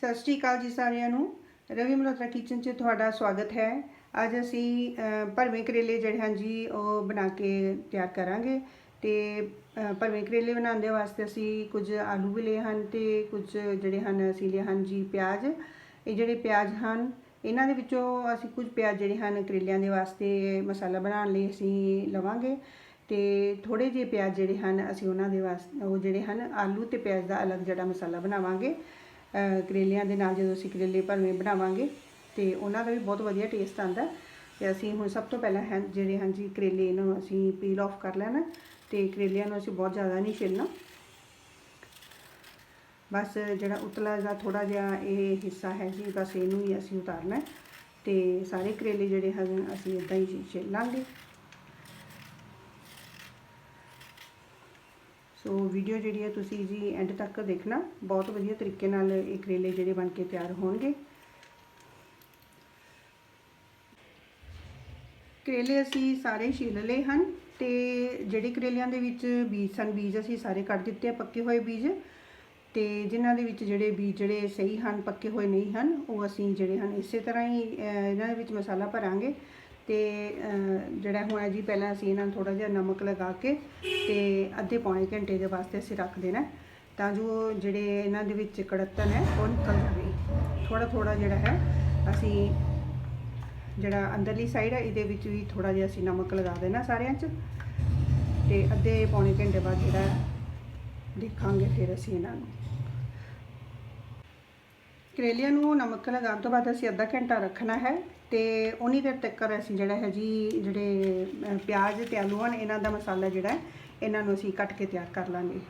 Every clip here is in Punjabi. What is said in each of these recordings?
ਸਤਿ ਸ਼੍ਰੀ ਅਕਾਲ ਜੀ ਸਾਰਿਆਂ ਨੂੰ। ਰਵੀ ਮਲਹੋਤਰਾ ਕਿਚਨ 'ਚ ਤੁਹਾਡਾ ਸਵਾਗਤ ਹੈ। ਅੱਜ ਅਸੀਂ ਭਰਵੇਂ ਕਰੇਲੇ ਜਿਹੜੇ ਹਨ ਜੀ, ਉਹ ਬਣਾ ਕੇ ਤਿਆਰ ਕਰਾਂਗੇ ਤੇ ਭਰਵੇਂ ਕਰੇਲੇ ਬਣਾਉਣ ਦੇ ਵਾਸਤੇ ਅਸੀਂ ਕੁਝ ਆਲੂ ਵੀ ਲਏ ਹਨ ਤੇ ਕੁਝ ਜਿਹੜੇ ਹਨ ਅਸੀਂ ਲਏ ਹਨ ਜੀ ਪਿਆਜ਼। ਇਹ ਜਿਹੜੇ ਪਿਆਜ਼ ਹਨ, ਇਹਨਾਂ ਦੇ ਵਿੱਚੋਂ ਅਸੀਂ ਕੁਝ ਪਿਆਜ਼ ਜਿਹੜੇ ਹਨ ਕਰੇਲਿਆਂ ਦੇ ਵਾਸਤੇ ਮਸਾਲਾ ਬਣਾਉਣ ਲਈ ਅਸੀਂ ਲਵਾਂਗੇ ਤੇ ਥੋੜੇ ਜਿਹੇ ਪਿਆਜ਼ ਜਿਹੜੇ ਹਨ ਅਸੀਂ ਉਹਨਾਂ ਦੇ ਵਾਸਤੇ ਉਹ ਜਿਹੜੇ ਹਨ ਆਲੂ ਤੇ ਪਿਆਜ਼ ਦਾ ਅਲੱਗ ਜਿਹੜਾ ਮਸਾਲਾ ਬਣਾਵਾਂਗੇ। ਕਰੇਲਿਆਂ ਦੇ ਨਾਲ ਜਦੋਂ ਅਸੀਂ ਕਰੇਲੇ ਭਰਵੇਂ ਬਣਾਵਾਂਗੇ, ਤੇ ਉਹਨਾਂ ਦਾ ਵੀ ਬਹੁਤ ਵਧੀਆ ਟੇਸਟ ਆਉਂਦਾ ਤੇ ਅਸੀਂ ਹੁਣ ਸਭ ਤੋਂ ਪਹਿਲਾਂ ਹੈ, ਜਿਹੜੇ ਹਨ ਜੀ ਕਰੇਲੇ ਇਹਨਾਂ ਨੂੰ ਅਸੀਂ ਪੀਲ ਆਫ ਕਰ ਲੈਣਾ, ਤੇ ਕਰੇਲਿਆਂ ਨੂੰ ਅਸੀਂ ਬਹੁਤ ਜ਼ਿਆਦਾ ਨਹੀਂ ਛਿੱਲਣਾ। ਬਸ ਜਿਹੜਾ ਉਤਲਾ ਦਾ ਥੋੜਾ ਜਿਹਾ ਇਹ ਹਿੱਸਾ ਹੈ ਜੀ, ਬਸ ਇਹਨੂੰ ਹੀ ਅਸੀਂ ਉਤਾਰਨਾ ਹੈ। ਤੇ ਸਾਰੇ ਕਰੇਲੇ ਜਿਹੜੇ ਹਨ, ਅਸੀਂ ਇਦਾਂ ਹੀ ਛਿੱਲ ਸੋ ਵੀਡੀਓ ਜਿਹੜੀ ਹੈ ਤੁਸੀਂ ਜੀ ਐਂਡ ਤੱਕ ਦੇਖਣਾ। ਬਹੁਤ ਵਧੀਆ ਤਰੀਕੇ ਨਾਲ ਇਹ ਕਰੇਲੇ ਜਿਹੜੇ ਬਣ ਕੇ ਤਿਆਰ ਹੋਣਗੇ। ਕਰੇਲੇ ਅਸੀਂ ਸਾਰੇ ਛਿੱਲ ਲਏ ਹਨ ਤੇ ਜਿਹੜੇ ਕਰੇਲਿਆਂ ਦੇ ਵਿੱਚ ਬੀਜ ਸਨ, ਬੀਜ ਅਸੀਂ ਸਾਰੇ ਕੱਢ ਦਿੱਤੇ ਆ, ਪੱਕੇ ਹੋਏ ਬੀਜ। ਤੇ ਜਿਨ੍ਹਾਂ ਦੇ ਵਿੱਚ ਜਿਹੜੇ ਬੀਜ ਜਿਹੜੇ ਸਹੀ ਹਨ, ਪੱਕੇ ਹੋਏ ਨਹੀਂ ਹਨ, ਉਹ ਅਸੀਂ ਜਿਹੜੇ ਹਨ ਇਸੇ ਤਰ੍ਹਾਂ ਹੀ ਇਹਨਾਂ ਦੇ ਵਿੱਚ ਮਸਾਲਾ ਭਰਾਂਗੇ। ਤੇ ਅਹ, ਜਿਹੜਾ ਹੋਇਆ ਜੀ ਪਹਿਲਾਂ ਅਸੀਂ ਇਹਨਾਂ ਨੂੰ ਥੋੜਾ ਜਿਹਾ ਨਮਕ ਲਗਾ ਕੇ ਤੇ ਅੱਧੇ ਪੌਣੇ ਘੰਟੇ ਦੇ ਵਾਸਤੇ ਅਸੀਂ ਰੱਖ ਦੇਣਾ ਤਾਂ ਜੋ ਜਿਹੜੇ ਇਹਨਾਂ ਦੇ ਵਿੱਚ ਕੜਤਨ ਹੈ ਉਹ ਨਿਕਲ ਜਾਵੇ। ਥੋੜਾ ਥੋੜਾ ਜਿਹੜਾ ਹੈ ਅਸੀਂ ਜਿਹੜਾ ਅੰਦਰਲੀ ਸਾਈਡ ਹੈ ਇਹਦੇ ਵਿੱਚ ਵੀ ਥੋੜਾ ਜਿਹਾ ਅਸੀਂ ਨਮਕ ਲਗਾ ਦੇਣਾ ਸਾਰਿਆਂ 'ਚ। ਤੇ ਅੱਧੇ ਪੌਣੇ ਘੰਟੇ ਬਾਅਦ ਜਿਹੜਾ ਦੇਖਾਂਗੇ ਫਿਰ ਅਸੀਂ ਇਹਨਾਂ ਨੂੰ। ਕਰੇਲਿਆਂ ਨੂੰ ਨਮਕ ਲਗਾਉਣ ਤੋਂ ਬਾਅਦ ਅਸੀਂ ਅੱਧਾ ਘੰਟਾ ਰੱਖਣਾ ਹੈ। ਤੇ ਉਨੀ ਦੇਰ ਤੱਕ ਅਸੀਂ ਜਿਹੜਾ ਹੈ ਜੀ, ਜਿਹੜੇ ਪਿਆਜ਼ ਤੇ ਆਲੂ ਹਨ, ਇਹਨਾਂ ਦਾ ਮਸਾਲਾ ਜਿਹੜਾ ਇਹਨਾਂ ਨੂੰ ਅਸੀਂ ਕੱਟ ਕੇ ਤਿਆਰ ਕਰ ਲਾਂਗੇ।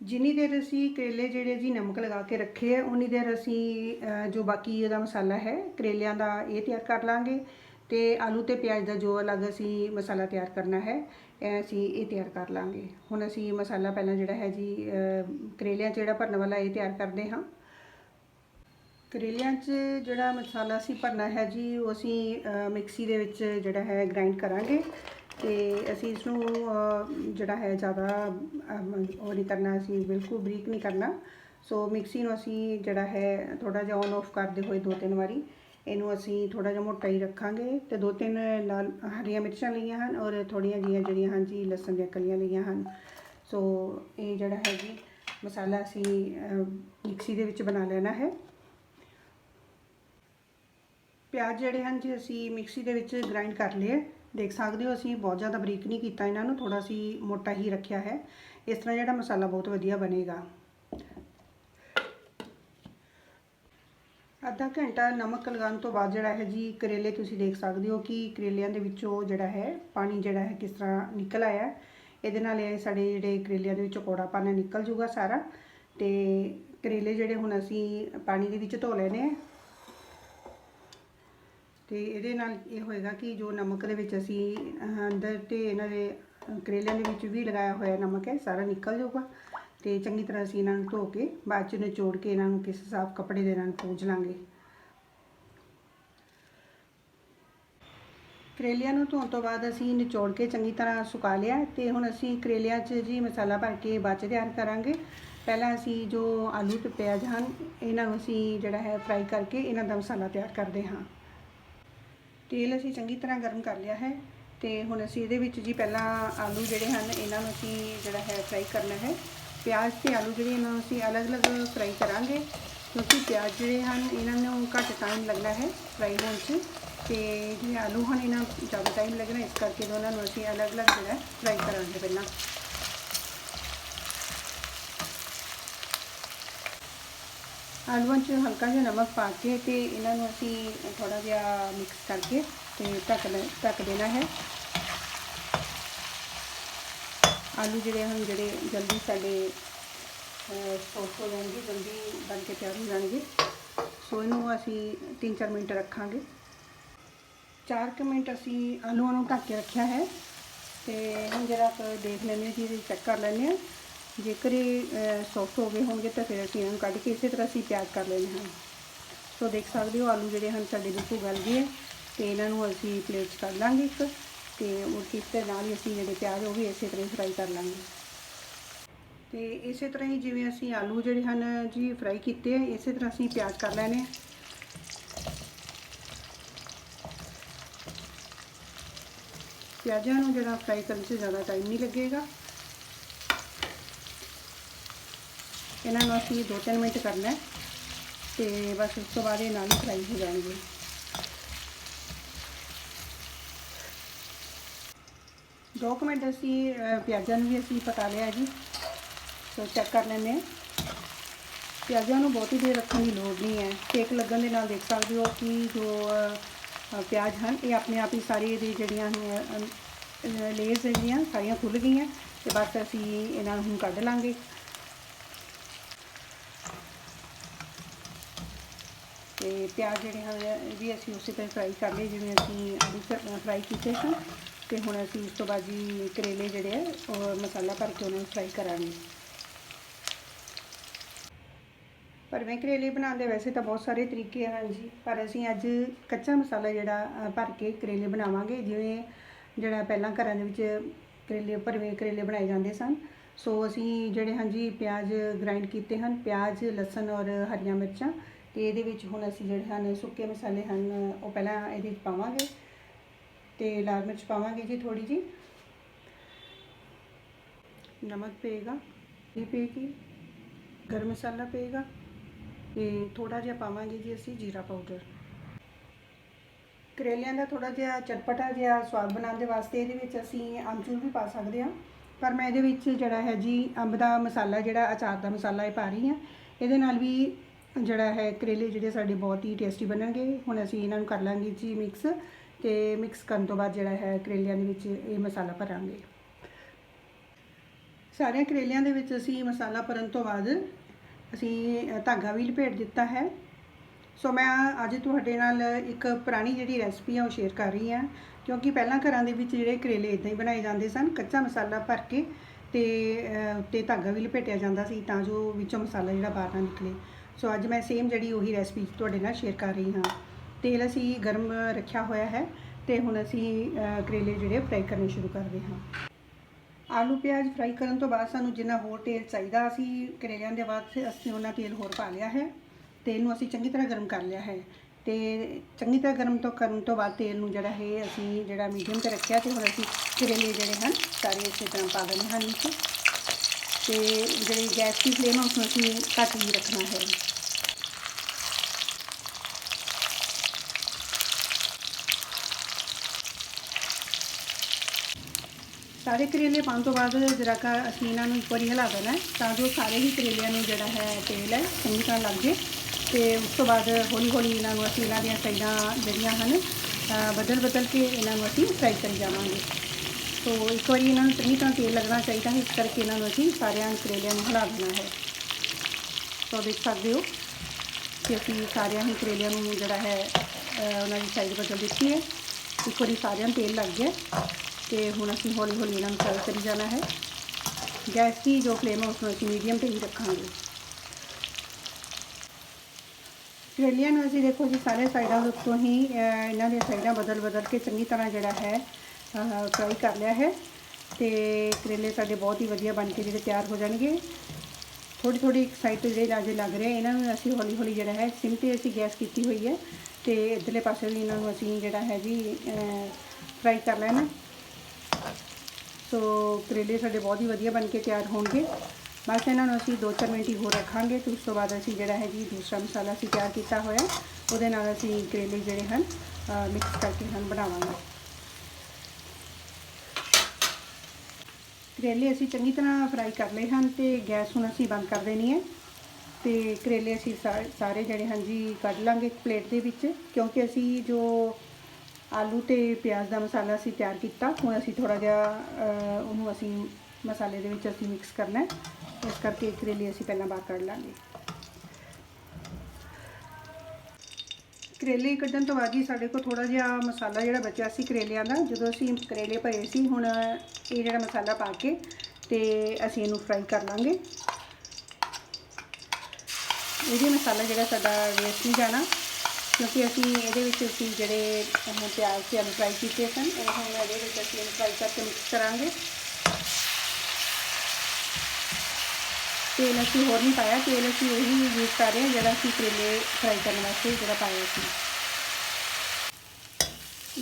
ਜਿੰਨੀ ਦੇਰ ਅਸੀਂ ਕਰੇਲੇ ਜਿਹੜੇ ਜੀ ਨਮਕ ਲਗਾ ਕੇ ਰੱਖੇ ਆ, ਉਨੀ ਦੇਰ ਅਸੀਂ ਜੋ ਬਾਕੀ ਇਹਦਾ ਮਸਾਲਾ ਹੈ, ਕਰੇਲਿਆਂ ਦਾ ਇਹ ਤਿਆਰ ਕਰ ਲਾਂਗੇ ਤੇ ਆਲੂ ਤੇ ਪਿਆਜ਼ ਦਾ ਜੋ ਅਲੱਗ ਅਸੀਂ ਮਸਾਲਾ ਤਿਆਰ ਕਰਨਾ ਹੈ, ਇਹ ਅਸੀਂ ਇਹ ਤਿਆਰ ਕਰ ਲਾਂਗੇ। ਹੁਣ ਅਸੀਂ ਮਸਾਲਾ ਪਹਿਲਾਂ ਜਿਹੜਾ ਹੈ ਜੀ ਕਰੇਲਿਆਂ ਜਿਹੜਾ ਭਰਨ ਵਾਲਾ ਇਹ ਤਿਆਰ ਕਰਦੇ ਹਾਂ। ਕਰੇਲਿਆਂ 'ਚ ਜਿਹੜਾ ਮਸਾਲਾ ਅਸੀਂ ਭਰਨਾ ਹੈ ਜੀ, ਉਹ ਅਸੀਂ ਮਿਕਸੀ ਦੇ ਵਿੱਚ ਜਿਹੜਾ ਹੈ ਗ੍ਰਾਈਂਡ ਕਰਾਂਗੇ ਤੇ ਅਸੀਂ ਇਸ ਨੂੰ ਜਿਹੜਾ ਹੈ ਜ਼ਿਆਦਾ ਉਹ ਨਹੀਂ ਕਰਨਾ, ਅਸੀਂ ਬਿਲਕੁਲ ਬਰੀਕ ਨਹੀਂ ਕਰਨਾ। ਸੋ ਮਿਕਸੀ ਨੂੰ ਅਸੀਂ ਜਿਹੜਾ ਹੈ ਥੋੜਾ ਜਿਹਾ ਔਨ ਆਫ ਕਰਦੇ ਹੋਏ ਦੋ ਤਿੰਨ ਵਾਰੀ। ਇਹਨੂੰ ਅਸੀਂ ਥੋੜਾ ਜਿਹਾ ਮੋਟਾ ਹੀ ਰੱਖਾਂਗੇ ਤੇ ਦੋ ਤਿੰਨ ਲਾਲ ਹਰੀਆਂ ਮਿਰਚਾਂ ਲਈਆਂ ਹਨ ਔਰ ਥੋੜੀਆਂ ਜਿਹੀਆਂ ਜਿਹੜੀਆਂ ਹਨ ਜੀ, ਲਸਣ ਦੀਆਂ ਕਲੀਆਂ ਲਈਆਂ ਹਨ। ਸੋ ਇਹ ਜਿਹੜਾ ਹੈ ਜੀ, ਮਸਾਲਾ ਅਸੀਂ ਮਿਕਸੀ ਦੇ ਵਿੱਚ ਬਣਾ ਲੈਣਾ ਹੈ। ਪਿਆਜ਼ ਜਿਹੜੇ ਹਨ ਜੀ ਅਸੀਂ ਮਿਕਸੀ ਦੇ ਵਿੱਚ ਗ੍ਰਾਈਂਡ ਕਰ ਲਏ ਦੇਖ ਸਕਦੇ ਹੋ ਅਸੀਂ ਬਹੁਤ ਜ਼ਿਆਦਾ ਬਰੀਕ ਨਹੀਂ ਕੀਤਾ ਇਹਨਾਂ ਨੂੰ ਥੋੜਾ ਸੀ ਮੋਟਾ ਹੀ ਰੱਖਿਆ ਹੈ। ਇਸ ਤਰ੍ਹਾਂ ਜਿਹੜਾ ਮਸਾਲਾ ਬਹੁਤ ਵਧੀਆ ਬਣੇਗਾ। ਅੱਧਾ ਘੰਟਾ ਨਮਕ ਲਗਾਉਣ ਤੋਂ ਬਾਅਦ ਜਿਹੜਾ ਹੈ ਜੀ ਕਰੇਲੇ ਤੁਸੀਂ ਦੇਖ ਸਕਦੇ ਹੋ ਕਿ ਕਰੇਲਿਆਂ ਦੇ ਵਿੱਚੋਂ ਜਿਹੜਾ ਹੈ ਪਾਣੀ ਜਿਹੜਾ ਹੈ ਕਿਸ ਤਰ੍ਹਾਂ ਨਿਕਲ ਆਇਆ। ਇਹਦੇ ਨਾਲ ਇਹ ਸਾਡੇ ਜਿਹੜੇ ਕਰੇਲਿਆਂ ਦੇ ਵਿੱਚੋਂ ਕੋੜਾ ਪਾਣੀ ਨਿਕਲ ਜੂਗਾ ਸਾਰਾ। ਤੇ ਕਰੇਲੇ ਜਿਹੜੇ ਹੁਣ ਅਸੀਂ ਪਾਣੀ ਦੇ ਵਿੱਚ ਧੋ ਲੈਣੇ ਆ ਤੇ ਇਹਦੇ ਨਾਲ ਇਹ ਹੋਏਗਾ ਕਿ ਜੋ ਨਮਕ ਦੇ ਵਿੱਚ ਅਸੀਂ ਅੰਦਰ ਤੇ ਇਹਨਾਂ ਦੇ ਕਰੇਲਿਆਂ ਦੇ ਵਿੱਚ ਵੀ ਲਗਾਇਆ ਹੋਇਆ ਨਮਕ ਹੈ, ਸਾਰਾ ਨਿਕਲ ਜਾਊਗਾ। ਤੇ ਚੰਗੀ ਤਰ੍ਹਾਂ ਅਸੀਂ ਇਹਨਾਂ ਨੂੰ ਧੋ ਕੇ ਬਾਅਦ ਚ ਨਿਚੋੜ ਕੇ ਇਹਨਾਂ ਨੂੰ ਕਿਸੇ ਸਾਫ਼ ਕੱਪੜੇ ਦੇ ਨਾਲ ਪੂੰਝ ਲਾਂਗੇ। ਕਰੇਲਿਆਂ ਨੂੰ ਧੋਣ ਤੋਂ ਬਾਅਦ ਅਸੀਂ ਨਿਚੋੜ ਕੇ ਚੰਗੀ ਤਰ੍ਹਾਂ ਸੁਕਾ ਲਿਆ ਤੇ ਹੁਣ ਅਸੀਂ ਕਰੇਲਿਆਂ 'ਚ ਜੀ ਮਸਾਲਾ ਭਰ ਕੇ ਬਾਅਦ 'ਚ ਤਿਆਰ ਕਰਾਂਗੇ। ਪਹਿਲਾਂ ਅਸੀਂ ਜੋ ਆਲੂ ਤੇ ਪਿਆਜ਼ ਹਨ, ਇਹਨਾਂ ਨੂੰ ਅਸੀਂ ਜਿਹੜਾ ਹੈ ਫਰਾਈ ਕਰਕੇ ਇਹਨਾਂ ਦਾ ਮਸਾਲਾ ਤਿਆਰ ਕਰਦੇ ਹਾਂ। ਤੇਲ ਅਸੀਂ ਚੰਗੀ ਤਰ੍ਹਾਂ ਗਰਮ ਕਰ ਲਿਆ ਹੈ ਤੇ ਹੁਣ ਅਸੀਂ ਇਹਦੇ ਵਿੱਚ ਜੀ ਪਹਿਲਾਂ ਆਲੂ ਜਿਹੜੇ ਹਨ, ਇਹਨਾਂ ਨੂੰ ਅਸੀਂ ਜਿਹੜਾ ਹੈ ਫਰਾਈ ਕਰਨਾ ਹੈ। ਪਿਆਜ਼ ਤੇ ਆਲੂ ਜਿਹੜੇ ਇਹਨਾਂ ਨੂੰ ਅਸੀਂ ਅਲੱਗ-ਅਲੱਗ ਫਰਾਈ ਕਰਾਂਗੇ। ਕਿਉਂਕਿ ਪਿਆਜ਼ ਜਿਹੜੇ ਹਨ, ਇਹਨਾਂ ਨੂੰ ਘੱਟ ਟਾਈਮ ਲੱਗਣਾ ਹੈ ਫਰਾਈ ਹੋਣ 'ਚ। ਤੇ ਜਿਹੜੇ ਆਲੂ ਹਨ, ਇਹਨਾਂ ਜ਼ਿਆਦਾ ਟਾਈਮ ਲੱਗਣਾ ਇਸ ਕਰਕੇ ਉਹਨਾਂ ਨੂੰ ਅਸੀਂ ਅਲੱਗ-ਅਲੱਗ ਜਿਹੜਾ ਫਰਾਈ ਕਰਾਂਗੇ ਪਹਿਲਾਂ। ਆਲੂਆਂ 'ਚ ਹਲਕਾ ਜਿਹਾ ਨਮਕ ਪਾ ਕੇ ਤੇ ਇਹਨਾਂ ਨੂੰ ਅਸੀਂ ਥੋੜਾ ਜਿਹਾ ਮਿਕਸ ਕਰਕੇ ਤੇ ਢੱਕ ਲੈ, ਢੱਕ ਦੇਣਾ ਹੈ। ਆਲੂ ਜਿਹੜੇ ਹਨ ਜਿਹੜੇ ਜਲਦੀ ਸਾਡੇ ਸੌਫਟ ਹੋ ਜਾਣਗੇ, ਜਲਦੀ ਬਣ ਕੇ ਤਿਆਰ ਹੋ ਜਾਣਗੇ। ਸੋ ਇਹਨੂੰ ਅਸੀਂ 3-4 ਮਿੰਟ ਰੱਖਾਂਗੇ। 4 ਕੁ ਮਿੰਟ ਅਸੀਂ ਆਲੂਆਂ ਨੂੰ ਢੱਕ ਕੇ ਰੱਖਿਆ ਹੈ। ਤੇ ਹੁਣ ਜਰਾ ਕੁ ਦੇਖ ਲੈਂਦੇ ਹਾਂ ਜੀ ਚੈੱਕ ਕਰ ਲੈਂਦੇ ਹਾਂ। ਜੇਕਰ ਇਹ ਸੌਫਟ ਹੋ ਗਏ ਹੋਣਗੇ ਤਾਂ ਫਿਰ ਅਸੀਂ ਇਹਨਾਂ ਨੂੰ ਕੱਢ ਕੇ ਇਸੇ ਤਰ੍ਹਾਂ ਅਸੀਂ ਪਿਆਜ਼ ਕਰ ਲੈਣੇ ਹਨ ਸੋ ਦੇਖ ਸਕਦੇ ਹੋ ਆਲੂ ਜਿਹੜੇ ਹਨ ਸਾਡੇ ਬਿਲਕੁਲ ਗਲ ਗਏ ਹੈ ਤੇ ਇਹਨਾਂ ਨੂੰ ਅਸੀਂ ਪਲੇਟ 'ਚ ਕੱਢ ਲਾਂਗੇ ਇੱਕ ਤੇ ਉਹ ਕਿਸ ਦੇ ਨਾਲ ਹੀ ਅਸੀਂ ਜਿਹੜੇ ਪਿਆਜ਼ ਉਹ ਵੀ ਇਸੇ ਤਰ੍ਹਾਂ ਹੀ ਫਰਾਈ ਕਰ ਲਾਂਗੇ। ਤੇ ਇਸੇ ਤਰ੍ਹਾਂ ਹੀ ਜਿਵੇਂ ਅਸੀਂ ਆਲੂ ਜਿਹੜੇ ਹਨ ਜੀ ਫਰਾਈ ਕੀਤੇ ਆ ਇਸੇ ਤਰ੍ਹਾਂ ਅਸੀਂ ਪਿਆਜ਼ ਕਰ ਲੈਣੇ ਪਿਆਜ਼ਾਂ ਨੂੰ ਜਿਹੜਾ ਫਰਾਈ ਕਰਨ 'ਚ ਜ਼ਿਆਦਾ ਟਾਈਮ ਨਹੀਂ ਲੱਗੇਗਾ। ਇਹਨਾਂ ਨੂੰ ਅਸੀਂ 2-3 ਮਿੰਟ ਕਰਨਾ ਹੈ ਤੇ ਬਸ ਉਸ ਤੋਂ ਬਾਅਦ ਇਹ ਨਾਲ ਫਰਾਈ ਹੋ ਜਾਣਗੇ। ਦੋ ਕੁ ਮਿੰਟ ਅਸੀਂ ਪਿਆਜ਼ਾਂ ਨੂੰ ਵੀ ਅਸੀਂ ਪਕਾ ਲਿਆ ਜੀ। ਸੋ ਚੈੱਕ ਕਰ ਲੈਂਦੇ ਹਾਂ। ਪਿਆਜ਼ਾਂ ਨੂੰ ਬਹੁਤੀ ਦੇਰ ਰੱਖਣ ਦੀ ਲੋੜ ਨਹੀਂ ਹੈ। ਸੇਕ ਲੱਗਣ ਦੇ ਨਾਲ ਦੇਖ ਸਕਦੇ ਹੋ ਕਿ ਜੋ ਪਿਆਜ਼ ਹਨ, ਇਹ ਆਪਣੇ ਆਪ ਹੀ ਸਾਰੀ ਇਹਦੀ ਜਿਹੜੀਆਂ ਲੇਅਰਸ ਜਿਹੜੀਆਂ ਸਾਰੀਆਂ ਖੁੱਲ ਗਈਆਂ। ਤੇ ਬਸ ਅਸੀਂ ਇਹਨਾਂ ਨੂੰ ਹੁਣ ਕੱਢ ਲਾਂਗੇ। ਤੇ ਪਿਆਜ਼ ਜਿਹੜੇ ਹਨ, ਇਹ ਵੀ ਅਸੀਂ ਉਸੇ ਤਰ੍ਹਾਂ ਫਰਾਈ ਕਰ ਲਏ, ਜਿਵੇਂ ਅਸੀਂ ਆਲੂ ਫਰਾਈ ਕੀਤੇ ਸੀ ਤੇ ਹੁਣ ਅਸੀਂ ਉਸ ਤੋਂ ਬਾਅਦ ਜੀ ਕਰੇਲੇ ਜਿਹੜੇ ਆ, ਉਹ ਮਸਾਲਾ ਭਰ ਕੇ ਉਹਨਾਂ ਨੂੰ ਫਰਾਈ ਕਰਾਂਗੇ। ਭਰਵੇਂ ਕਰੇਲੇ ਬਣਾਉਣ ਦੇ ਵੈਸੇ ਤਾਂ ਬਹੁਤ ਸਾਰੇ ਤਰੀਕੇ ਹਨ ਜੀ। ਪਰ ਅਸੀਂ ਅੱਜ ਕੱਚਾ ਮਸਾਲਾ ਜਿਹੜਾ ਭਰ ਕੇ ਕਰੇਲੇ ਬਣਾਵਾਂਗੇ। ਜਿਵੇਂ ਜਿਹੜਾ ਪਹਿਲਾਂ ਘਰਾਂ ਦੇ ਵਿੱਚ ਕਰੇਲੇ, ਭਰਵੇਂ ਕਰੇਲੇ ਬਣਾਏ ਜਾਂਦੇ ਸਨ। ਸੋ ਅਸੀਂ ਜਿਹੜੇ ਹਾਂਜੀ ਪਿਆਜ਼ ਗ੍ਰਾਈਂਡ ਕੀਤੇ ਹਨ। ਪਿਆਜ਼, ਲਸਣ ਔਰ ਹਰੀਆਂ ਮਿਰਚਾਂ। ਤੇ ਇਹਦੇ ਵਿੱਚ ਹੁਣ ਅਸੀਂ ਜਿਹੜੇ ਹਨ, ਸੁੱਕੇ ਮਸਾਲੇ ਹਨ, ਉਹ ਪਹਿਲਾਂ ਇਹਦੇ ਵਿੱਚ ਪਾਵਾਂਗੇ ਤੇ ਲਾਲ ਮਿਰਚ ਪਾਵਾਂਗੇ ਜੀ ਥੋੜੀ ਜੀ ਨਮਕ ਪਏਗਾ, ਇਹ ਪਏਗੀ, ਗਰਮ ਮਸਾਲਾ ਪਏਗਾ, ਤੇ ਥੋੜਾ ਜਿਹਾ ਪਾਵਾਂਗੇ ਜੀ ਅਸੀਂ ਜੀਰਾ ਪਾਊਡਰ। ਕਰੇਲਿਆਂ ਦਾ ਥੋੜਾ ਜਿਹਾ ਚਟਪਟਾ ਜਿਹਾ ਸਵਾਦ ਬਣਾਉਣ ਦੇ ਵਾਸਤੇ ਇਹਦੇ ਵਿੱਚ ਅਸੀਂ ਆਮਚੂਰ ਵੀ ਪਾ ਸਕਦੇ ਹਾਂ। ਪਰ ਮੈਂ ਇਹਦੇ ਵਿੱਚ ਜਿਹੜਾ ਹੈ ਜੀ ਅੰਬ ਦਾ ਮਸਾਲਾ, ਜਿਹੜਾ ਅਚਾਰ ਦਾ ਮਸਾਲਾ ਇਹ ਪਾ ਰਹੀ ਹਾਂ। ਇਹਦੇ ਨਾਲ ਵੀ ਜਿਹੜਾ ਹੈ ਕਰੇਲੇ ਜਿਹੜੇ ਸਾਡੇ ਬਹੁਤ ਹੀ ਟੇਸਟੀ ਬਣਨਗੇ। ਹੁਣ ਅਸੀਂ ਇਹਨਾਂ ਨੂੰ ਕਰ ਲਾਂਗੇ ਜੀ ਮਿਕਸ ਤੇ ਮਿਕਸ ਕਰਨ ਤੋਂ ਬਾਅਦ ਜਿਹੜਾ ਹੈ ਕਰੇਲਿਆਂ ਦੇ ਵਿੱਚ ਇਹ ਮਸਾਲਾ ਭਰਾਂਗੇ। ਸਾਰੇ ਕਰੇਲਿਆਂ ਦੇ ਵਿੱਚ ਅਸੀਂ ਮਸਾਲਾ ਭਰਨ ਤੋਂ ਬਾਅਦ ਅਸੀਂ ਧਾਗਾ ਵੀ ਲਪੇਟ ਦਿੱਤਾ ਹੈ। ਸੋ ਮੈਂ ਅੱਜ ਤੁਹਾਡੇ ਨਾਲ ਇੱਕ ਪੁਰਾਣੀ ਜਿਹੜੀ ਰੈਸਪੀ ਆ ਉਹ ਸ਼ੇਅਰ ਕਰ ਰਹੀ ਹਾਂ। ਕਿਉਂਕਿ ਪਹਿਲਾਂ ਘਰਾਂ ਦੇ ਵਿੱਚ ਜਿਹੜੇ ਕਰੇਲੇ ਇਦਾਂ ਹੀ ਬਣਾਏ ਜਾਂਦੇ ਸਨ, ਕੱਚਾ ਮਸਾਲਾ ਭਰ ਕੇ ਤੇ ਉੱਤੇ ਧਾਗਾ ਵੀ ਲਪੇਟਿਆ ਜਾਂਦਾ ਸੀ ਤਾਂ ਜੋ ਵਿੱਚੋਂ ਮਸਾਲਾ ਜਿਹੜਾ ਬਾਹਰ ਨਾ ਨਿਕਲੇ। ਸੋ ਅੱਜ ਮੈਂ ਸੇਮ ਜਿਹੜੀ ਉਹੀ ਰੈਸਪੀ ਤੁਹਾਡੇ ਨਾਲ ਸ਼ੇਅਰ ਕਰ ਰਹੀ ਹਾਂ। ਤੇਲ ਅਸੀਂ ਗਰਮ ਰੱਖਿਆ ਹੋਇਆ ਹੈ ਤੇ ਹੁਣ ਅਸੀਂ ਕਰੇਲੇ ਜਿਹੜੇ ਫਰਾਈ ਕਰਨੇ ਸ਼ੁਰੂ ਕਰਦੇ ਹਾਂ। ਆਲੂ ਪਿਆਜ਼ ਫਰਾਈ ਕਰਨ ਤੋਂ ਬਾਅਦ ਸਾਨੂੰ ਜਿੰਨਾ ਹੋਰ ਤੇਲ ਚਾਹੀਦਾ, ਅਸੀਂ ਕਰੇਲਿਆਂ ਦੇ ਬਾਅਦ ਅਸੀਂ ਉਹਨਾਂ ਤੇਲ ਹੋਰ ਪਾ ਲਿਆ ਹੈ। ਤੇਲ ਨੂੰ ਅਸੀਂ ਚੰਗੀ ਤਰ੍ਹਾਂ ਗਰਮ ਕਰ ਲਿਆ ਹੈ। ਤੇ ਚੰਗੀ ਤਰ੍ਹਾਂ ਗਰਮ ਤੋਂ ਕਰਨ ਤੋਂ ਬਾਅਦ ਤੇਲ ਨੂੰ ਜਿਹੜਾ ਹੈ, ਅਸੀਂ ਜਿਹੜਾ ਮੀਡੀਅਮ ਤੇ ਰੱਖਿਆ ਤੇ ਹੁਣ ਅਸੀਂ ਕਰੇਲੇ ਜਿਹੜੇ ਹਨ, ਸਾਰੇ ਇਸੇ ਤਰ੍ਹਾਂ ਪਾ ਦੇਣੇ ਹਨ ਵਿੱਚ ਤੇ ਜਿਹੜੀ ਗੈਸ ਦੀ ਫਲੇਮ ਹੈ ਉਸ ਨੂੰ ਅਸੀਂ ਘੱਟ ਹੀ ਰੱਖਣਾ ਹੈ। ਸਾਰੇ ਕਰੇਲੇ ਪਾਉਣ ਤੋਂ ਬਾਅਦ ਜਰਾ ਕਾ ਅਸੀਂ ਇਹਨਾਂ ਨੂੰ ਇੱਕ ਵਾਰੀ ਹਿਲਾ ਦੇਣਾ ਤਾਂ ਜੋ ਸਾਰੇ ਹੀ ਕਰੇਲਿਆਂ ਨੂੰ ਜਿਹੜਾ ਹੈ ਤੇਲ ਹੈ, ਚੰਗੀ ਤਰ੍ਹਾਂ ਲੱਗ ਜੇ। ਤੇ ਉਸ ਤੋਂ ਬਾਅਦ ਹੌਲੀ ਹੌਲੀ ਇਹਨਾਂ ਨੂੰ ਅਸੀਂ ਇਹਨਾਂ ਦੀਆਂ ਸਾਈਡਾਂ ਜਿਹੜੀਆਂ ਹਨ ਬਦਲ ਬਦਲ ਕੇ ਇਹਨਾਂ ਨੂੰ ਅਸੀਂ ਫਰਾਈ ਕਰੀ ਜਾਵਾਂਗੇ। ਸੋ ਇੱਕ ਵਾਰੀ ਇਹਨਾਂ ਨੂੰ ਚੰਗੀ ਤਰ੍ਹਾਂ ਤੇਲ ਲੱਗਣਾ ਚਾਹੀਦਾ ਹੈ, ਇਸ ਕਰਕੇ ਇਹਨਾਂ ਨੂੰ ਅਸੀਂ ਸਾਰਿਆਂ ਕਰੇਲਿਆਂ ਨੂੰ ਹਿਲਾ ਦੇਣਾ ਹੈ। ਸੋ ਦੇਖ ਸਕਦੇ ਹੋ ਕਿ ਅਸੀਂ ਸਾਰਿਆਂ ਹੀ ਕਰੇਲਿਆਂ ਨੂੰ ਜਿਹੜਾ ਹੈ ਉਹਨਾਂ ਦੀ ਸਾਈਡ ਬਦਲ ਦਿੱਤੀ ਹੈ। ਇੱਕ ਵਾਰੀ ਸਾਰਿਆਂ ਨੂੰ ਤੇਲ ਲੱਗ ਗਿਆ ਤੇ ਹੁਣ ਅਸੀਂ ਹੌਲੀ ਹੌਲੀ ਇਹਨਾਂ ਨੂੰ ਸਰਵ ਕਰੀ ਜਾਣਾ ਹੈ। ਗੈਸ ਦੀ ਜੋ ਫਲੇਮ ਹੈ ਉਸ ਨੂੰ ਅਸੀਂ ਮੀਡੀਅਮ ਤੇ ਹੀ ਰੱਖਾਂਗੇ। ਕਰੇਲਿਆਂ ਨੂੰ ਅਸੀਂ ਦੇਖੋ ਜੀ, ਸਾਰੇ ਸਾਈਡਾਂ ਦੇ ਉੱਤੋਂ ਹੀ ਇਹਨਾਂ ਦੀਆਂ ਸਾਈਡਾਂ ਬਦਲ ਬਦਲ ਕੇ ਚੰਗੀ ਤਰ੍ਹਾਂ ਜਿਹੜਾ ਹੈ ਫਰਾਈ ਕਰ ਲਿਆ ਹੈ ਤੇ ਕਰੇਲੇ ਸਾਡੇ ਬਹੁਤ ਹੀ ਵਧੀਆ ਬਣ ਕੇ ਜਿਹੜੇ ਤਿਆਰ ਹੋ ਜਾਣਗੇ। ਥੋੜੀ ਥੋੜੀ ਇੱਕ ਸਾਈਡ ਤੋਂ ਜਿਹੜੇ ਰਾਜੇ ਲੱਗ ਰਹੇ, ਇਹਨਾਂ ਨੂੰ ਅਸੀਂ ਹੌਲੀ ਹੌਲੀ ਜਿਹੜਾ ਹੈ ਸਿਮ ਤੇ ਅਸੀਂ ਗੈਸ ਕੀਤੀ ਹੋਈ ਹੈ ਤੇ ਇਧਰਲੇ ਪਾਸੇ ਵੀ ਇਹਨਾਂ ਨੂੰ ਅਸੀਂ ਜਿਹੜਾ ਹੈ ਜੀ ਫਰਾਈ ਕਰ ਲੈਣਾ। ਸੋ ਕਰੇਲੇ ਸਾਡੇ ਬਹੁਤ ਹੀ ਵਧੀਆ ਬਣ ਕੇ ਤਿਆਰ ਹੋਣਗੇ। ਬਸ ਇਹਨਾਂ ਨੂੰ ਅਸੀਂ 2-4 ਮਿੰਟ ਹੀ ਹੋਰ ਰੱਖਾਂਗੇ ਤੇ ਉਸ ਤੋਂ ਬਾਅਦ ਅਸੀਂ ਜਿਹੜਾ ਹੈ ਜੀ ਦੂਸਰਾ ਮਸਾਲਾ ਅਸੀਂ ਤਿਆਰ ਕੀਤਾ ਹੋਇਆ, ਉਹਦੇ ਨਾਲ ਅਸੀਂ ਕਰੇਲੇ ਜਿਹੜੇ ਹਨ ਮਿਕਸ ਕਰਕੇ ਹਨ, ਬਣਾਵਾਂਗੇ। ਕਰੇਲੇ ਅਸੀਂ ਚੰਗੀ ਤਰ੍ਹਾਂ ਫਰਾਈ ਕਰ ਲਏ ਹਨ ਤੇ ਗੈਸ ਹੁਣ ਅਸੀਂ ਬੰਦ ਕਰ ਦੇਣੀ ਹੈ। ਤੇ ਕਰੇਲੇ ਅਸੀਂ ਸਾ- ਸਾਰੇ ਜਿਹੜੇ ਹਨ ਜੀ ਕੱਢ ਲਾਂਗੇ ਇੱਕ ਪਲੇਟ ਦੇ ਵਿੱਚ, ਕਿਉਂਕਿ ਅਸੀਂ ਜੋ ਆਲੂ ਤੇ ਪਿਆਜ਼ ਦਾ ਮਸਾਲਾ ਅਸੀਂ ਤਿਆਰ ਕੀਤਾ, ਹੁਣ ਅਸੀਂ ਥੋੜਾ ਜਿਹਾ ਉਹਨੂੰ ਅਸੀਂ ਮਸਾਲੇ ਦੇ ਵਿੱਚ ਅਸੀਂ ਮਿਕਸ ਕਰਨਾ ਹੈ। ਇਸ ਕਰਕੇ ਕਰੇਲੇ ਅਸੀਂ ਪਹਿਲਾਂ ਬਾਹਰ ਕੱਢ ਲਾਂਗੇ। ਕਰੇਲੇ ਕੱਢਣ ਤੋਂ ਬਾਅਦ ਹੀ ਸਾਡੇ ਕੋਲ ਥੋੜਾ ਜਿਹਾ ਮਸਾਲਾ ਜਿਹੜਾ ਬਚਿਆ ਸੀ ਕਰੇਲਿਆਂ ਦਾ, ਜਦੋਂ ਅਸੀਂ ਕਰੇਲੇ ਭਰੇ ਸੀ, ਹੁਣ ਇਹ ਜਿਹੜਾ ਮਸਾਲਾ ਪਾ ਕੇ ਤੇ ਅਸੀਂ ਇਹਨੂੰ ਫਰਾਈ ਕਰ ਲਾਂਗੇ। ਇਹਦੇ ਮਸਾਲਾ ਜਿਹੜਾ ਸਾਡਾ ਵੇਸਟ ਨਹੀਂ ਜਾਣਾ, ਕਿਉਂਕਿ ਅਸੀਂ ਇਹਦੇ ਵਿੱਚ ਅਸੀਂ ਜਿਹੜੇ ਪਿਆਜ਼ ਤੇ ਆਲੂ ਫਰਾਈ ਕੀਤੇ ਸਨ ਉਹ ਹੁਣ ਇਹਦੇ ਵਿੱਚ ਅਸੀਂ ਇਹਨੂੰ ਫਰਾਈ ਕਰਕੇ ਮਿਕਸ ਕਰਾਂਗੇ। ਤੇਲ ਅਸੀਂ ਹੋਰ ਨਹੀਂ ਪਾਇਆ, ਤੇਲ ਅਸੀਂ ਉਹੀ ਯੂਜ਼ ਕਰ ਰਹੇ ਹਾਂ ਜਿਹੜਾ ਅਸੀਂ ਕਰੇਲੇ ਫਰਾਈ ਕਰਨ ਵਾਸਤੇ ਜਿਹੜਾ ਪਾਇਆ ਸੀ।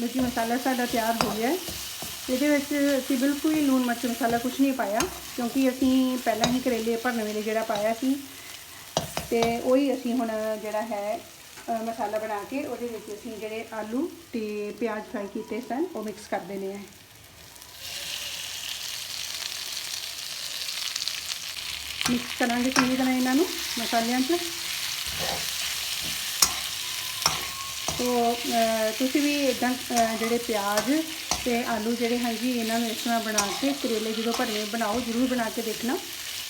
ਲੇਕਿਨ ਮਸਾਲਾ ਸਾਡਾ ਤਿਆਰ ਹੋ ਗਿਆ ਇਹਦੇ ਵਿੱਚ ਅਸੀਂ ਬਿਲਕੁਲ ਹੀ ਲੂਣ ਮਿਰਚ ਮਸਾਲਾ ਕੁਝ ਨਹੀਂ ਪਾਇਆ, ਕਿਉਂਕਿ ਅਸੀਂ ਪਹਿਲਾਂ ਹੀ ਕਰੇਲੇ ਭਰਨ ਵੇਲੇ ਜਿਹੜਾ ਪਾਇਆ ਸੀ ਤੇ ਉਹੀ ਅਸੀਂ ਹੁਣ ਜਿਹੜਾ ਹੈ ਮਸਾਲਾ ਬਣਾ ਕੇ ਉਹਦੇ ਵਿੱਚ ਅਸੀਂ ਜਿਹੜੇ ਆਲੂ ਤੇ ਪਿਆਜ਼ ਫਰਾਈ ਕੀਤੇ ਸਨ, ਉਹ ਮਿਕਸ ਕਰ ਦੇਣੇ ਆ ਮਿਕਸ ਕਰਾਂਗੇ ਚੰਗੀ ਤਰ੍ਹਾਂ ਇਹਨਾਂ ਨੂੰ ਮਸਾਲਿਆਂ 'ਚ। ਤੋ ਤੁਸੀਂ ਵੀ ਇਦਾਂ ਜਿਹੜੇ ਪਿਆਜ਼ ਤੇ ਆਲੂ ਜਿਹੜੇ ਹਨ ਜੀ ਇਹਨਾਂ ਨੂੰ ਇਸ ਤਰ੍ਹਾਂ ਬਣਾ ਕੇ ਕਰੇਲੇ ਜਦੋਂ ਭਰਵੇਂ ਬਣਾਓ, ਜ਼ਰੂਰ ਬਣਾ ਕੇ ਦੇਖਣਾ।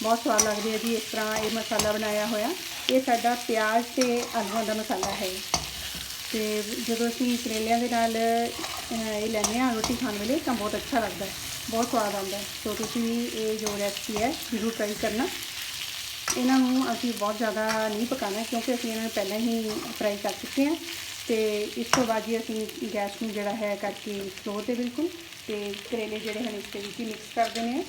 ਬਹੁਤ ਸਵਾਦ ਲੱਗਦੇ ਆ ਜੀ ਇਸ ਤਰ੍ਹਾਂ ਇਹ ਮਸਾਲਾ ਬਣਾਇਆ ਹੋਇਆ। ਇਹ ਸਾਡਾ ਪਿਆਜ਼ ਤੇ ਆਲੂਆਂ ਦਾ ਮਸਾਲਾ ਹੈ। ਤੇ ਜਦੋਂ ਅਸੀਂ ਕਰੇਲਿਆਂ ਦੇ ਨਾਲ ਇਹ ਲੈਂਦੇ ਹਾਂ ਰੋਟੀ ਖਾਣ ਵੇਲੇ ਤਾਂ ਬਹੁਤ ਅੱਛਾ ਲੱਗਦਾ ਹੈ। ਬਹੁਤ ਸਵਾਦ ਆਉਂਦਾ ਸੋ ਤੁਸੀਂ ਵੀ ਇਹ ਜੋ ਰੈਸਪੀ ਹੈ, ਜ਼ਰੂਰ ਟਰਾਈ ਕਰਨਾ। ਇਹਨਾਂ ਨੂੰ ਅਸੀਂ ਬਹੁਤ ਜ਼ਿਆਦਾ ਨਹੀਂ ਪਕਾਉਣਾ ਕਿਉਂਕਿ ਅਸੀਂ ਇਹਨਾਂ ਨੂੰ ਪਹਿਲਾਂ ਹੀ ਫਰਾਈ ਕਰ ਚੁੱਕੇ ਹਾਂ ਤੇ ਇਸ ਤੋਂ ਬਾਅਦ ਜੀ ਅਸੀਂ ਗੈਸ ਨੂੰ ਜਿਹੜਾ ਹੈ ਕਰਕੇ ਸਲੋ ਤੇ ਬਿਲਕੁਲ ਤੇ ਕਰੇਲੇ ਜਿਹੜੇ ਹਨ ਇਸ ਦੇ ਵਿੱਚ ਹੀ ਮਿਕਸ ਕਰ ਦੇਣੇ ਆ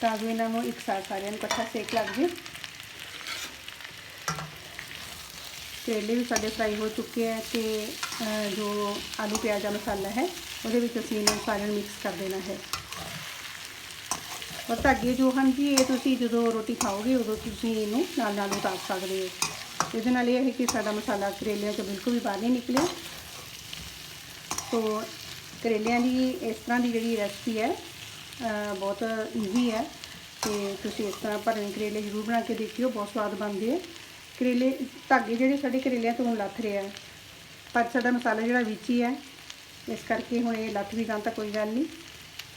ਤਾਂ ਜੋ ਇਹਨਾਂ ਨੂੰ ਇੱਕ ਸਾਥ ਸਾਰਿਆਂ ਨੂੰ ਇਕੱਠਾ ਸੇਕ ਲੱਗ ਜੇ। ਕਰੇਲੇ ਵੀ ਸਾਡੇ ਫਰਾਈ ਹੋ ਚੁੱਕੇ ਹੈ ਤੇ ਜੋ ਆਲੂ, ਪਿਆਜ਼ ਦਾ ਮਸਾਲਾ ਹੈ, ਉਹਦੇ ਵਿੱਚ ਅਸੀਂ ਇਹਨਾਂ ਸਾਰਿਆਂ ਨੂੰ ਮਿਕਸ ਕਰ ਦੇਣਾ ਹੈ। ਔਰ ਧਾਗੇ ਜੋ ਹਨ ਜੀ, ਇਹ ਤੁਸੀਂ ਜਦੋਂ ਰੋਟੀ ਖਾਓਗੇ, ਉਦੋਂ ਤੁਸੀਂ ਇਹਨੂੰ ਨਾਲ ਨਾਲ ਉਤਾਰ ਸਕਦੇ ਹੋ। ਇਹਦੇ ਨਾਲ ਇਹ ਹੈ ਕਿ ਸਾਡਾ ਮਸਾਲਾ ਕਰੇਲਿਆਂ ਚੋਂ ਬਿਲਕੁਲ ਵੀ ਬਾਹਰ ਨਹੀਂ ਨਿਕਲਿਆ। ਸੋ ਕਰੇਲਿਆਂ ਦੀ ਇਸ ਤਰ੍ਹਾਂ ਦੀ ਜਿਹੜੀ ਰੈਸਪੀ ਹੈ ਬਹੁਤ ਈਜ਼ੀ ਹੈ। ਤੇ ਤੁਸੀਂ ਇਸ ਤਰ੍ਹਾਂ ਭਰਵੇਂ ਕਰੇਲੇ ਜ਼ਰੂਰ ਬਣਾ ਕੇ ਦੇਖਿਓ, ਬਹੁਤ ਸਵਾਦ ਬਣਦੇ ਆ ਕਰੇਲੇ, ਧਾਗੇ ਜਿਹੜੇ ਸਾਡੇ ਕਰੇਲਿਆਂ ਤੋਂ ਲੱਥ ਰਿਹਾ ਪਰ ਸਾਡਾ ਮਸਾਲਾ ਜਿਹੜਾ ਵਿੱਚ ਹੀ ਹੈ, ਇਸ ਕਰਕੇ ਹੁਣ ਇਹ ਲੱਥ ਵੀ ਜਾਣ ਤਾਂ ਕੋਈ ਗੱਲ ਨਹੀਂ।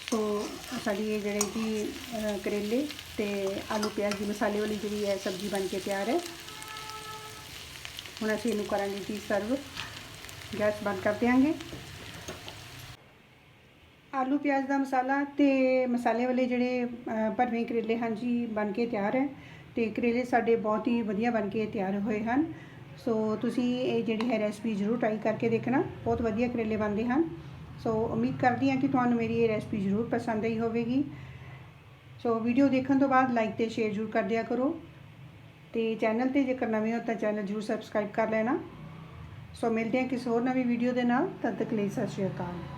ਸੋ ਸਾਡੀ ਇਹ ਜਿਹੜੇ ਕਿ ਕਰੇਲੇ ਤੇ ਆਲੂ ਪਿਆਜ਼ ਦੀ ਮਸਾਲੇ ਵਾਲੀ ਜਿਹੜੀ ਹੈ ਸਬਜ਼ੀ ਬਣ ਕੇ ਤਿਆਰ ਹੈ। ਹੁਣ ਅਸੀਂ ਇਹਨੂੰ ਕਰਾਂਗੇ ਜੀ ਸਰਵ। ਗੈਸ ਬੰਦ ਕਰ ਦਿਆਂਗੇ। ਆਲੂ ਪਿਆਜ਼ ਦਾ ਮਸਾਲਾ ਤੇ ਮਸਾਲੇ ਵਾਲੇ ਜਿਹੜੇ ਭਰਵੇਂ ਕਰੇਲੇ ਹਨ ਜੀ ਬਣ ਕੇ ਤਿਆਰ ਹੈ। ਤੇ ਕਰੇਲੇ ਸਾਡੇ ਬਹੁਤ ਹੀ ਵਧੀਆ ਬਣ ਕੇ ਤਿਆਰ ਹੋਏ ਹਨ। ਸੋ ਤੁਸੀਂ ਇਹ ਜਿਹੜੀ ਹੈ ਰੈਸਪੀ ਜ਼ਰੂਰ ਟਰਾਈ ਕਰਕੇ ਦੇਖਣਾ। ਬਹੁਤ ਵਧੀਆ ਕਰੇਲੇ ਬਣਦੇ ਹਨ। ਸੋ ਉਮੀਦ ਕਰਦੀ ਹਾਂ ਕਿ ਤੁਹਾਨੂੰ ਮੇਰੀ ਇਹ ਰੈਸਪੀ ਜ਼ਰੂਰ ਪਸੰਦ ਆਈ ਹੋਵੇਗੀ। ਸੋ ਵੀਡੀਓ ਦੇਖਣ ਤੋਂ ਬਾਅਦ ਲਾਈਕ ਤੇ ਸ਼ੇਅਰ ਜ਼ਰੂਰ ਕਰ ਦਿਆ ਕਰੋ। ਤੇ ਚੈਨਲ ਤੇ ਜੇਕਰ ਨਵੇਂ ਹੋ ਤਾਂ ਚੈਨਲ ਜ਼ਰੂਰ ਸਬਸਕ੍ਰਾਈਬ ਕਰ ਲੈਣਾ। ਸੋ ਮਿਲਦੇ ਹਾਂ ਕਿਸੇ ਹੋਰ ਨਵੀਂ ਵੀਡੀਓ ਦੇ ਨਾਲ। ਤਦ ਤੱਕ ਲਈ ਸਤਿ ਸ਼੍ਰੀ ਅਕਾਲ।